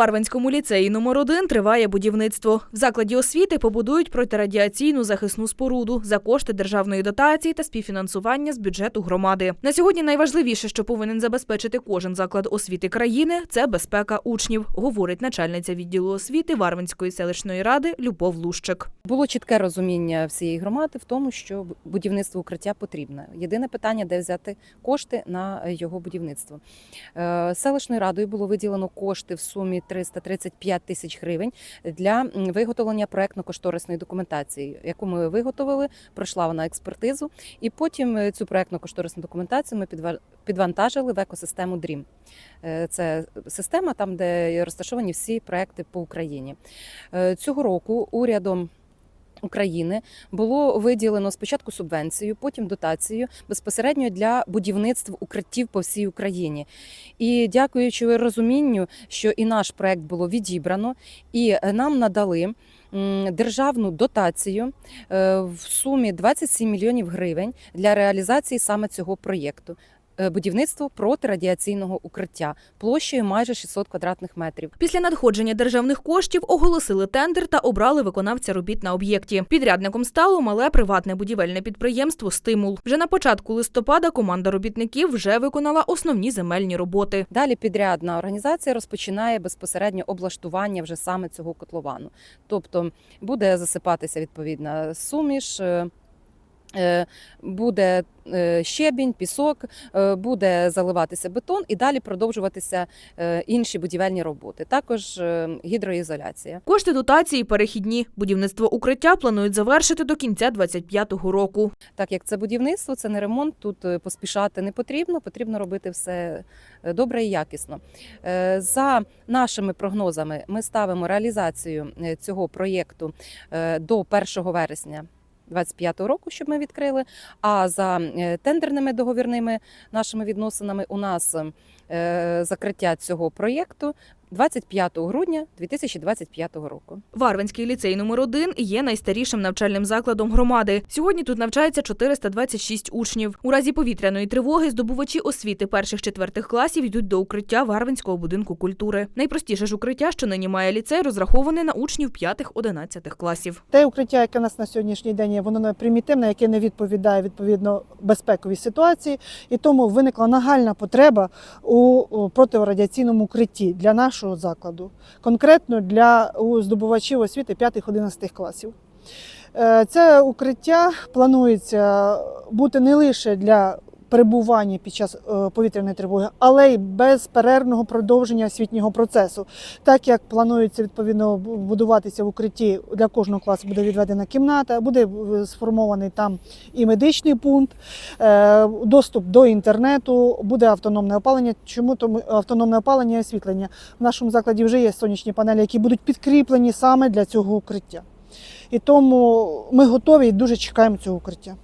Варвинському ліцеї номер 1 триває будівництво. В закладі освіти побудують протирадіаційну захисну споруду за кошти державної дотації та співфінансування з бюджету громади. На сьогодні найважливіше, що повинен забезпечити кожен заклад освіти країни, це безпека учнів, говорить начальниця відділу освіти Варвинської селищної ради Любов Лущик. Було чітке розуміння всієї громади в тому, що будівництво укриття потрібне. Єдине питання, де взяти кошти на його будівництво. Е, Селищною радою було виділено кошти в сумі 335 тисяч гривень для виготовлення проектно-кошторисної документації, яку ми виготовили, пройшла вона експертизу, і потім е, цю проектно-кошторисну документацію ми підва- підвантажили в екосистему DREAM. Е, Це система там, де розташовані всі проекти по Україні. Е, Цього року урядом. України було виділено спочатку субвенцію, потім дотацію безпосередньо для будівництва укриттів по всій Україні. І дякуючи розумінню, що і наш проект було відібрано, і нам надали державну дотацію е, в сумі 27 мільйонів гривень для реалізації саме цього проєкту. Е, Будівництво протирадіаційного укриття площею майже 600 квадратних метрів. Після надходження державних коштів оголосили тендер та обрали виконавця робіт на об'єкті. Підрядником стало мале приватне будівельне підприємство Стимул. Вже на початку листопада команда робітників вже виконала основні земельні роботи. Далі підрядна організація розпочинає безпосередньо облаштування вже саме цього котловану. Тобто буде засипатися відповідна суміш. Е, Буде е, щебінь, пісок, е, буде заливатися бетон і далі продовжуватися інші будівельні роботи. Також гідроізоляція. Кошти дотації перехідні. Будівництво укриття планують завершити до кінця 25-го року. Так як це будівництво, це не ремонт. Тут поспішати не потрібно, потрібно робити все добре і якісно. За нашими прогнозами, ми ставимо реалізацію цього проєкту до 1 вересня. 25-го року, щоб ми відкрили. А за е, тендерними договірними нашими відносинами у нас е, закриття цього проєкту 25 грудня 2025 року. Варвинський ліцей номер 1 є найстарішим навчальним закладом громади. Сьогодні тут навчається 426 учнів. У разі повітряної тривоги здобувачі освіти перших-четвертих класів йдуть до укриття Варвинського будинку культури. Найпростіше ж укриття, що нині має ліцей, розраховане на учнів 5-11 класів. Те укриття, яке у нас на сьогоднішній день є, воно не примітивне, яке не відповідає відповідно безпековій ситуації, і тому виникла нагальна потреба у у протирадіаційному укритті для нашого закладу, конкретно для здобувачів освіти 5-11 класів. Е, Це укриття планується бути не лише для перебування під час е, повітряної тривоги, але й безперервного продовження освітнього процесу. Так як планується відповідно будуватися в укритті для кожного класу буде відведена кімната, буде сформований там і медичний пункт, е, доступ до інтернету, буде автономне опалення. Чому тому автономне опалення і освітлення? В нашому закладі вже є сонячні панелі, які будуть підкріплені саме для цього укриття. І тому ми готові і дуже чекаємо цього укриття.